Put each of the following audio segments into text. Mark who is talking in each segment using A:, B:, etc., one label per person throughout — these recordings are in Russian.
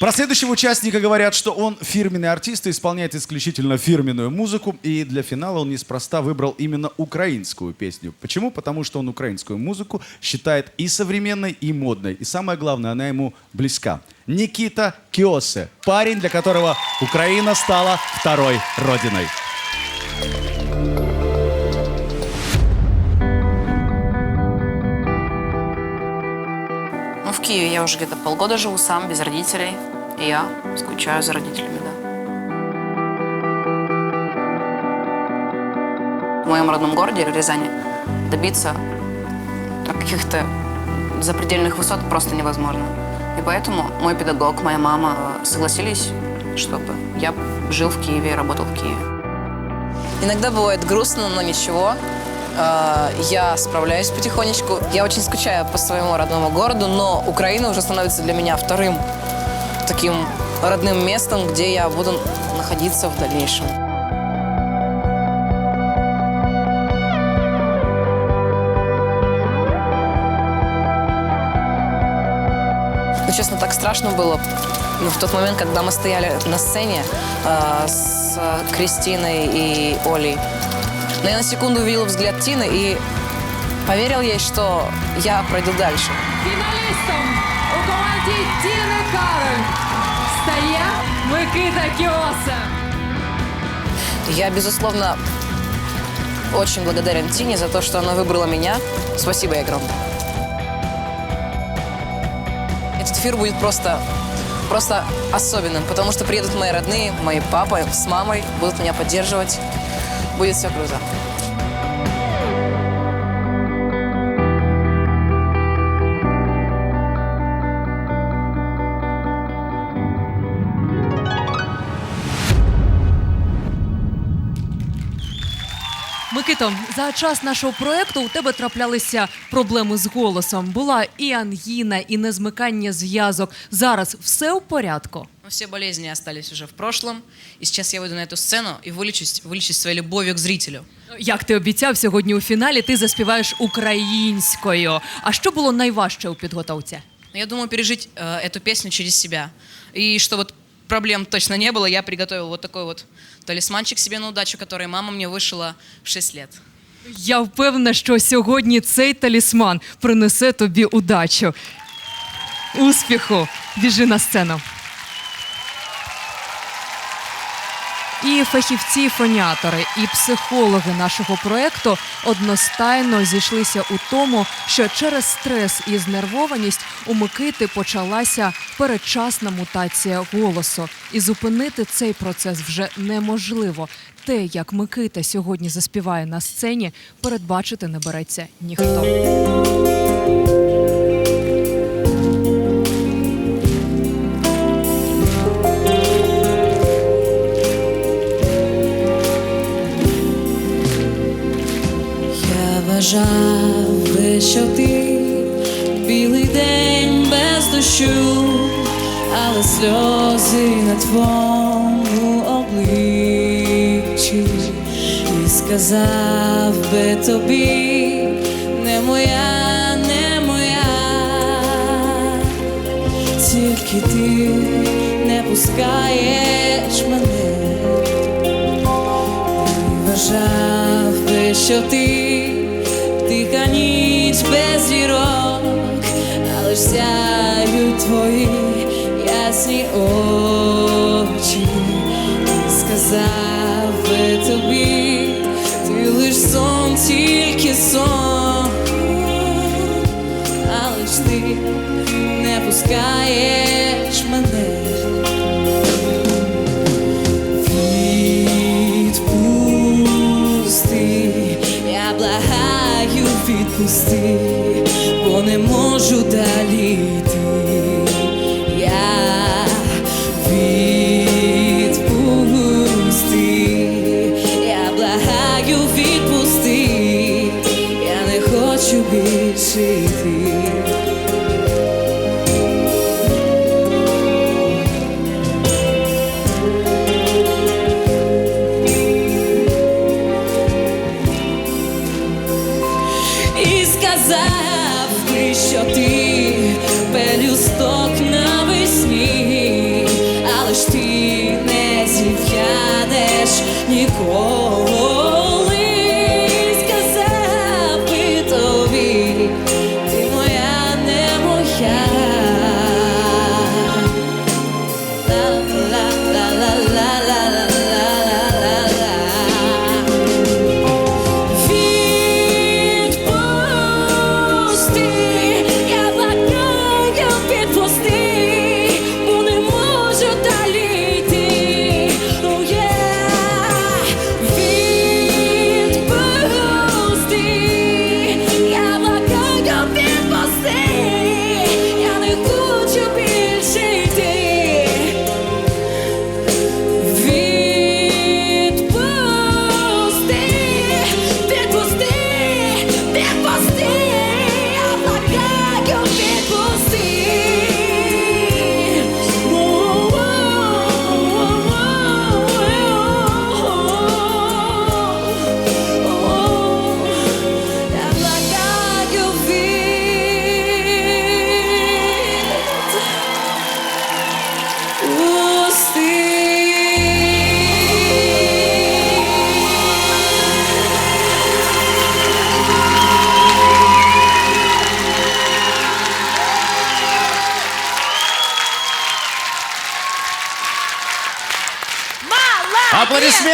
A: Про следующего участника говорят, что он фирменный артист и исполняет исключительно фирменную музыку. И для финала он неспроста выбрал именно украинскую песню. Почему? Потому что он украинскую музыку считает и современной, и модной. И самое главное, она ему близка. Никита Киосе. Парень, для которого Украина стала второй родиной.
B: Киеве я уже где-то полгода живу сам, без родителей. И я скучаю за родителями, да. В моем родном городе, Рязани, добиться каких-то запредельных высот просто невозможно. И поэтому мой педагог, моя мама согласились, чтобы я жил в Киеве и работал в Киеве. Иногда бывает грустно, но ничего. Э, Я справляюсь потихонечку. Я очень скучаю по своему родному городу, но Украина уже становится для меня вторым таким родным местом, где я буду находиться в дальнейшем. Ну, честно, так страшно было ну, в тот момент, когда мы стояли на сцене э, с Кристиной и Олей. Но я на секунду увидел взгляд Тины и поверил ей, что я пройду дальше.
C: Фіналістом у команді Тіни Кароль стає Микита Кіоса.
B: Я, безусловно, очень благодарен Тине за то, что она выбрала меня. Спасибо ей огромное. Этот эфир будет просто, просто особенным, потому что приедут мои родные, мои папа с мамой, будут меня поддерживать. Будет все круто.
D: Микито, за час нашого проекту у тебе траплялися проблеми з голосом. Була і ангіна, і незмикання зв'язок. Зараз все в порядку.
B: Но все болезни остались уже в прошлом, и сейчас я выйду на эту сцену и вылечусь, вылечусь своей любовью к зрителю.
D: Як ти обіцяв, сьогодні у фіналі ти заспіваєш українською. А що було найважче у підготовці?
B: Но я думаю пережить э, эту песню через себя. И что вот проблем точно не было, я приготовил вот такой вот талисманчик себе на удачу, который мама мне вышила в 6 лет.
D: Я впевнена, що сьогодні цей талісман принесе тобі удачу. Успіху! Біжи на сцену. І фахівці, фоніатори, і психологи нашого проекту одностайно зійшлися у тому, що через стрес і знервованість у Микити почалася передчасна мутація голосу, і зупинити цей процес вже неможливо. Те, як Микита сьогодні заспіває на сцені, передбачити не береться ніхто.
E: Вважав що ти білий день без дощу, але сльози на твоєму обличчі, і сказав би тобі, не моя, не моя, тільки ти не пускаєш мене. Вважав би, що ти ніч без зірок, але ж сяють твої ясні очі, і сказав би тобі, ти лиш сон, тільки сон, але ж ти не пускаєш мене. Відпусти, я благаю, відпусти, не хочу більше йти.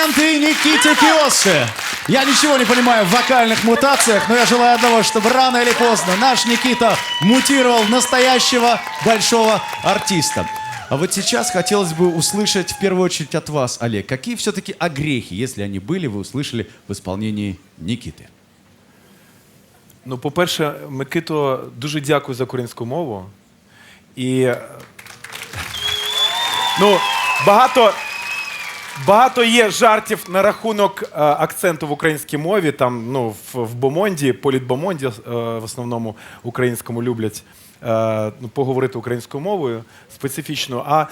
A: Аплодисменты Никите Киосе. Я ничего не понимаю в вокальных мутациях, но я желаю одного, чтобы рано или поздно наш Никита мутировал настоящего большого артиста. А вот сейчас хотелось бы услышать в первую очередь от вас, Олег, какие все-таки огрехи, если они были, вы услышали в исполнении Никиты?
F: Ну, по-перше, Микито, дуже дякую за українську мову. І ну, багато, багато є жартів на рахунок е, акценту в українській мові. Там, ну, в, в Бомонді, політбомонді е, в основному українському люблять е, ну, поговорити українською мовою специфічно. А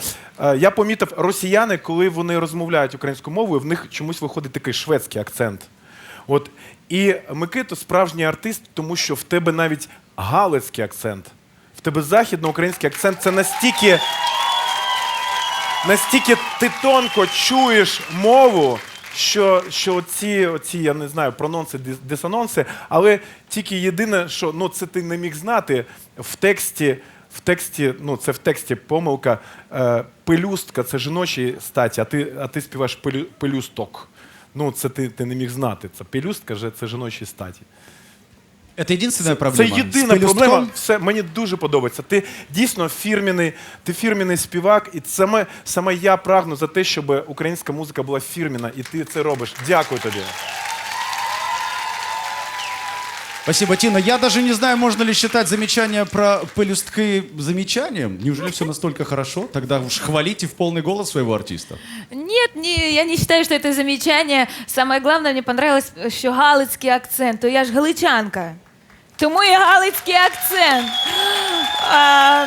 F: е, я помітив, росіяни, коли вони розмовляють українською мовою, в них чомусь виходить такий шведський акцент. От і Микито справжній артист, тому що в тебе навіть галицький акцент, в тебе західноукраїнський акцент це настільки, настільки ти тонко чуєш мову, що, що оці, оці, я не знаю, прононси, дис- але тільки єдине, що ну, це ти не міг знати в тексті. В тексті, ну це в тексті помилка. Е, пелюстка це жіночі статі, а ти, а ти співаєш пелю, пелюсток. Ну, це ти, ти не міг знати. Це пелюстка це жіночі статі.
A: Это единственная
F: Це
A: проблема?
F: єдина
A: С пелюстком?
F: проблема. Все, мені дуже подобається. Ти дійсно фірміний, ти фірміний співак, і саме, саме я прагну за те, щоб українська музика була фірміна, і ти це робиш. Дякую тобі.
A: Спасибо, Тина. Я даже не знаю, можно ли считать замечание про пелюстки замечанием. Неужели все настолько хорошо? Тогда уж хвалите в полный голос своего артиста.
G: Нет, не, я не считаю, что это замечание. Самое главное, мне понравилось, що галицький акцент. То я ж галичанка. Тому і галицький акцент. А,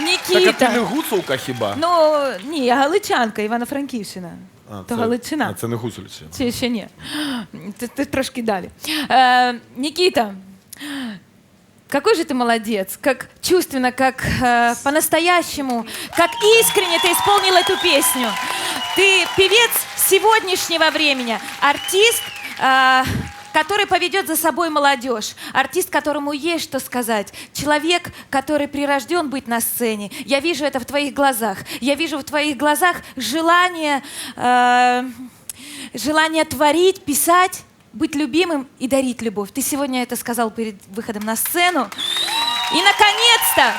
G: Нікіта.
F: Так, а ти не гуцулка хіба?
G: Ну, ні, я галичанка, Івано-Франківщина.
F: А,
G: То Галичина.
F: А, це не гуцульщина.
G: Чи ще ні? Ти, ти трошки далі. Э, Никита, какой же ты молодец, как чувственно, как э, по-настоящему, как искренне ты исполнил эту песню. Ты певец сегодняшнего времени, артист, э, который поведет за собой молодежь, артист, которому есть что сказать, человек, который прирожден быть на сцене. Я вижу это в твоих глазах. Я вижу в твоих глазах желание, э, желание творить, писать, быть любимым и дарить любовь. Ты сегодня это сказал перед выходом на сцену. И, наконец-то,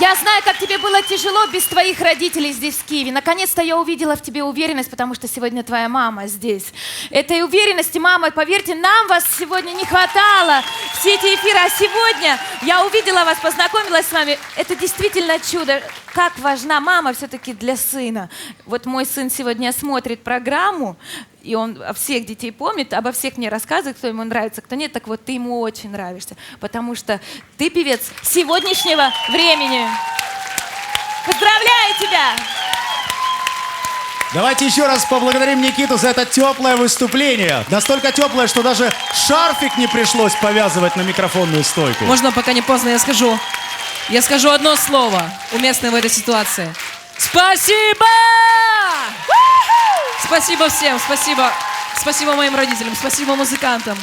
G: я знаю, как тебе было тяжело без твоих родителей здесь, в Киеве. Наконец-то я увидела в тебе уверенность, потому что сегодня твоя мама здесь. Этой уверенности, мама, поверьте, нам вас сегодня не хватало. Все эти эфиры. А сегодня я увидела вас, познакомилась с вами. Это действительно чудо. Как важна мама все-таки для сына. Вот мой сын сегодня смотрит программу, и он всех детей помнит, обо всех мне рассказывает, кто ему нравится, кто нет, так вот ты ему очень нравишься, потому что ты певец сегодняшнего времени. Поздравляю тебя!
A: Давайте еще раз поблагодарим Никиту за это теплое выступление. Настолько теплое, что даже шарфик не пришлось повязывать на микрофонную стойку.
H: Можно, пока не поздно, я скажу. Я скажу одно слово, уместное в этой ситуации. Спасибо! Спасибо всем, спасибо. Спасибо моим родителям, спасибо музыкантам.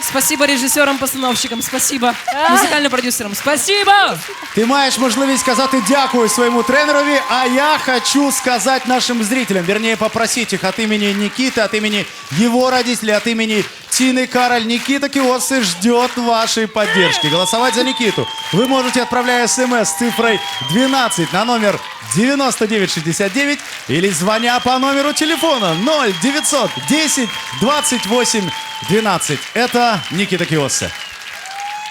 H: Спасибо режисерам-постановщикам, спасибо музикальним продюсерам. Спасибо!
A: Ти маєш можливість сказати дякую своєму тренерові, а я хочу сказать нашим зрителям, вернее попросить их от имени Никиты, от имени его родителей, от имени Тины Кароль. Никита Киосы ждет вашей поддержки. Голосовать за Никиту вы можете, отправляя смс с цифрой 12 на номер 9969 или звоня по номеру телефона 0910 28 12. Это Никита Киосы.